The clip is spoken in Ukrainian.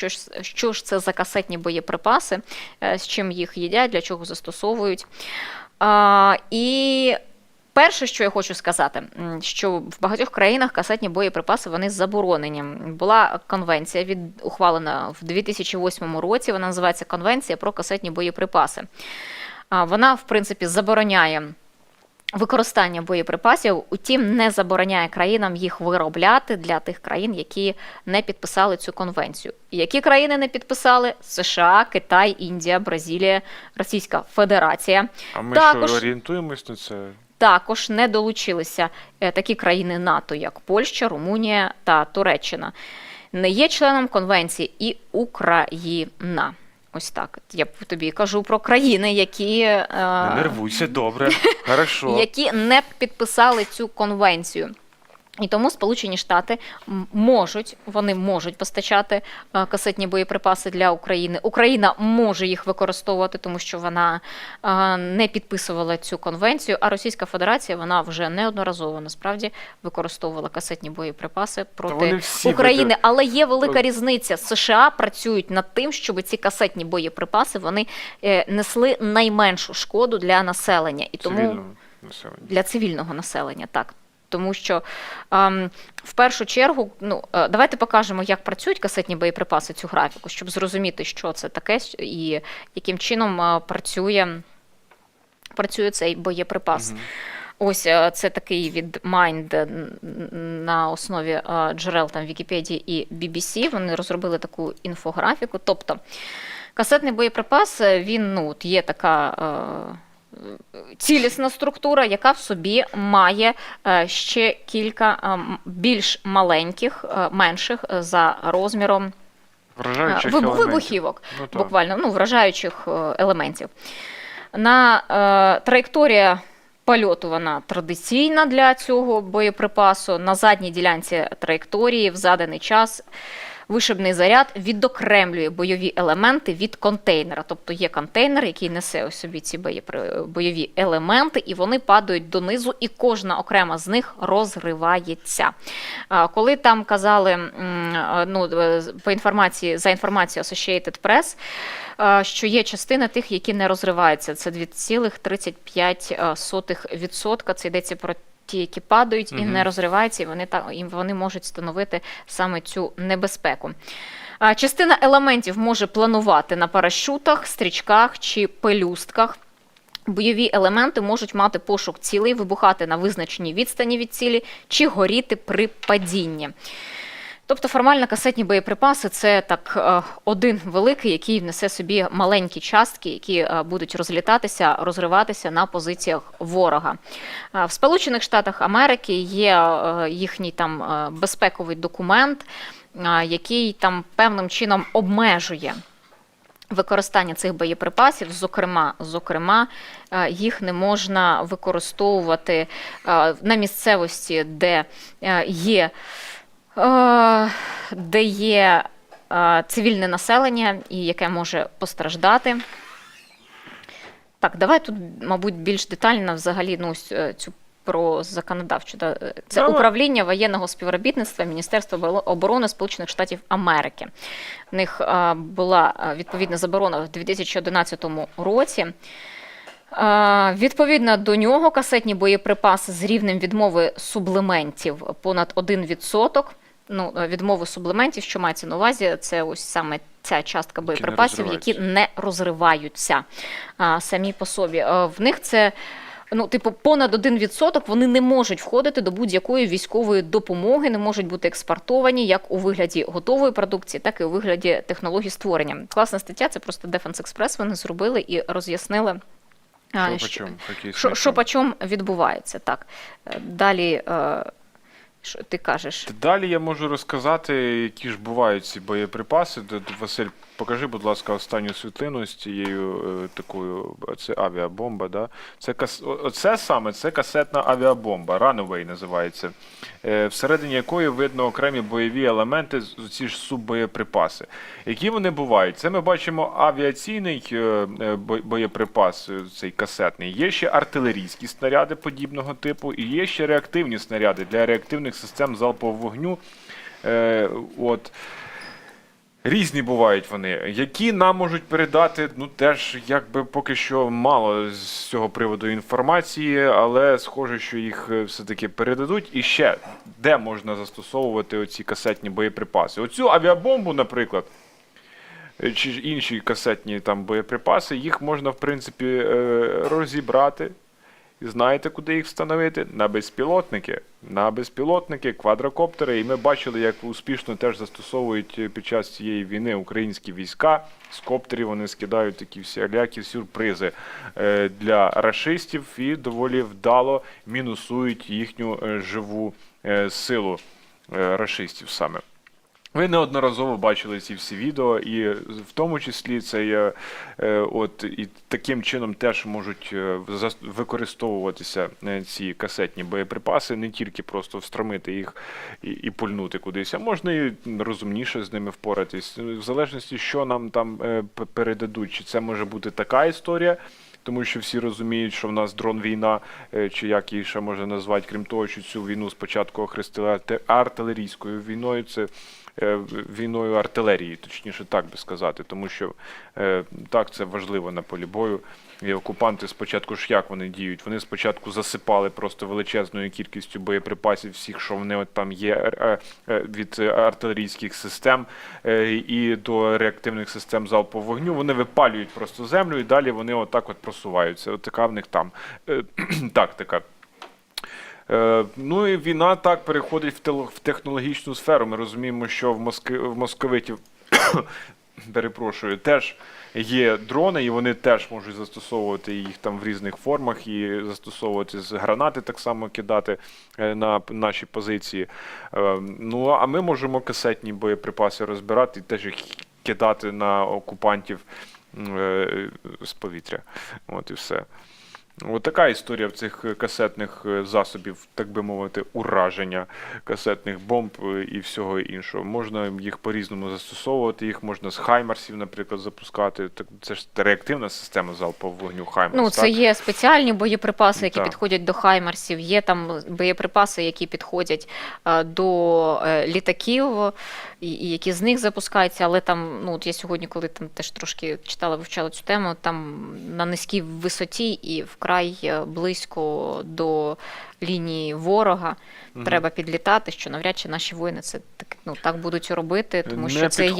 Що ж, що ж це за касетні боєприпаси, е, з чим їх їдять, для чого застосовують. А, і перше, що я хочу сказати, що в багатьох країнах касетні боєприпаси вони заборонені. Була конвенція від ухвалена в 2008 році. Вона називається Конвенція про касетні боєприпаси. А, Вона, в принципі, забороняє. Використання боєприпасів, утім, не забороняє країнам їх виробляти для тих країн, які не підписали цю конвенцію. Які країни не підписали? США, Китай, Індія, Бразилія, Російська Федерація. А ми Також- що орієнтуємось на це? Також не долучилися е, такі країни НАТО, як Польща, Румунія та Туреччина. Не є членом конвенції і Україна. Ось так. Я тобі кажу про країни, які, е, Не нервуйся, добре. Хорошо. які не підписали цю конвенцію. І тому Сполучені Штати можуть, вони можуть постачати е, касетні боєприпаси для України. Україна може їх використовувати, тому що вона е, не підписувала цю конвенцію. А Російська Федерація вона вже неодноразово насправді використовувала касетні боєприпаси проти України. види- Але є велика різниця. США працюють над тим, щоб ці касетні боєприпаси вони е, несли найменшу шкоду для населення. І тому Цивільного населення. для цивільного населення, так. Тому що ем, в першу чергу, ну е, давайте покажемо, як працюють касетні боєприпаси, цю графіку, щоб зрозуміти, що це таке і яким чином е, працює, працює цей боєприпас. Мгм. Ось е, це такий від Mind на основі джерел там Вікіпедії і BBC. Вони розробили таку інфографіку. Тобто касетний боєприпас, він ну, от є така. е, Цілісна структура, яка в собі має е, ще кілька е, більш маленьких, е, менших за розміром Вражаючих вибу- елементів. вибухівок Ну, буквально ну, вражаючих елементів. На е, траєкторія польоту вона традиційна для цього боєприпасу. На задній ділянці траєкторії в заданий час вишибний заряд відокремлює бойові елементи від контейнера. Тобто є контейнер, який несе у собі ці бойові елементи, і вони падають донизу, і кожна окрема з них розривається. Коли там казали ну, е, по інформації за інформацією Associated Press, що є частина тих, які не розриваються. Це 2,35%. Це йдеться про ті, які падають і не розриваються, і вони та і вони можуть становити саме цю небезпеку. А, Частина елементів може планувати на парашутах, стрічках чи пелюстках. Бойові елементи можуть мати пошук цілей, вибухати на визначеній відстані від цілі чи горіти при падінні. Тобто формально касетні боєприпаси це так е, один великий, який несе собі маленькі частки, які е, будуть розлітатися, розриватися на позиціях ворога. Е, В Сполучених Штатах Америки є їхній там безпековий документ, який там певним чином обмежує. Використання цих боєприпасів, зокрема, зокрема, їх не можна використовувати на місцевості, де є, де є е, цивільне населення і яке може постраждати. Так, давай тут, мабуть, більш детально взагалі ну, ось, е, цю про законодавчу. да, е, Це Давай. управління воєнного співробітництва Міністерства оборо- оборони Сполучених Штатів Америки. В них е, була е, відповідна заборона в 2011 році. Е, Відповідно до нього касетні боєприпаси з рівнем відмови сублементів понад 1%. Ну, е, відмови сублементів, що мається на увазі, це ось саме ця частка боєприпасів, які не розриваються а, самі по собі. Е, В них це. Ну, типу, понад 1% вони не можуть входити до будь-якої військової допомоги, не можуть бути експортовані як у вигляді готової продукції, так і у вигляді технологій створення. Класна стаття, це просто Defense Express вони зробили і роз'яснили. а, Що що- що, що по чому відбувається, так. Е, Далі, е, що ти кажеш? Далі я можу розказати, які ж бувають ці боєприпаси. Василь, покажи, будь ласка, останню світлину з цією е, такою. Це авіабомба. Да? Це кас... Оце саме це касетна авіабомба, Runaway називається, е, всередині якої видно окремі бойові елементи, ці ж суббоєприпаси. Які вони бувають? Це ми бачимо авіаційний е, е, боєприпас, е, цей касетний. Є ще артилерійські снаряди подібного типу, і є ще реактивні снаряди для реактивних систем залпового вогню. Е, от. Різні бувають вони. Які нам можуть передати, ну теж якби поки що мало з цього приводу інформації, але схоже, що їх е, все-таки передадуть. І ще де можна застосовувати оці касетні боєприпаси? Оцю авіабомбу, наприклад, е, чи інші касетні там боєприпаси, їх можна, в принципі, е, розібрати. І знаєте, куди їх встановити? На безпілотники. На безпілотники, квадрокоптери. І ми бачили, як успішно теж застосовують е, під час цієї війни українські війська. З коптерів вони скидають такі всілякі сюрпризи е, для рашистів і доволі вдало мінусують їхню е, живу силу рашистів саме. Ви неодноразово бачили ці всі відео, і в тому числі це є, е, от і таким чином теж можуть е, використовуватися е, ці касетні боєприпаси, не тільки просто встромити їх і, і пульнути кудись, а можна і розумніше з ними впоратись. В залежності, що нам там передадуть, чи це може бути така історія. Тому що всі розуміють, що в нас дрон війна, чи як її ще можна назвати, крім того, що цю війну спочатку охрестили артилерійською війною, це війною артилерії, точніше так би сказати, тому що е, так це важливо на полі бою. І окупанти спочатку ж як вони діють? Вони спочатку засипали просто величезною кількістю боєприпасів, всіх, що вони от там є е, е, від е, артилерійських систем е, і до реактивних систем залпового вогню. Вони випалюють просто землю і далі вони отак от просуваються. От така в них там е, тактика. Е, ну і війна так переходить в, технологічну сферу. Ми розуміємо, що в, Москви, в московитів перепрошую, теж є дрони, і вони теж можуть застосовувати їх там в різних формах і застосовувати з гранати так само кидати е, на наші позиції. Е, Ну а ми можемо касетні боєприпаси розбирати і теж їх кидати на окупантів з повітря. От і все. От така історія в цих е, касетних е, засобів, так би мовити, ураження касетних бомб е, і всього іншого. Можна їх по-різному застосовувати, їх можна з хаймарсів, наприклад, запускати. Так це ж реактивна система залпового вогню Хаймарс. Ну, це так? є спеціальні боєприпаси, які Так. підходять до хаймарсів. Є там боєприпаси, які підходять до літаків, і, які з них запускаються. Але там, ну от я сьогодні, коли там теж трошки читала, вивчала цю тему, там на низькій висоті і вкрай е, близько до лінії ворога Угу. треба підлітати, що навряд чи наші воїни це так, ну, так будуть робити, тому Не що це є